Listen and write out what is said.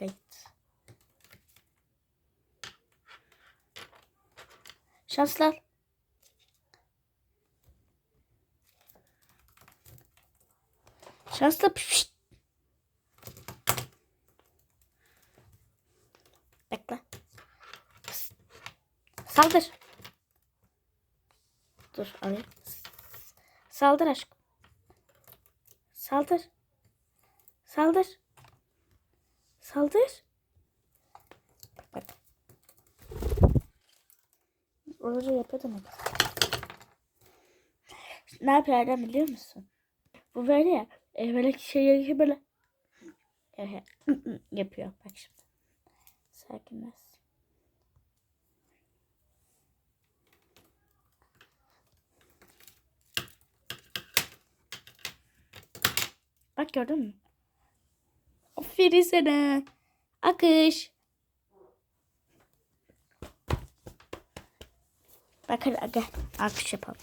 kayıt. Şanslar. Şanslar. Pişt. Bekle. Saldır. Dur alayım. Saldır aşkım. Saldır. Saldır. Saldır. Bak. Yapıyordum ama. Ne yapıyorlar biliyor musun? Bu böyle ya. E, böyle şey böyle. e, yapıyor. Bak şimdi. Sakinleş. Bak gördün mü? Aferin sana. Akış. Bak hadi gel. Akış yapalım.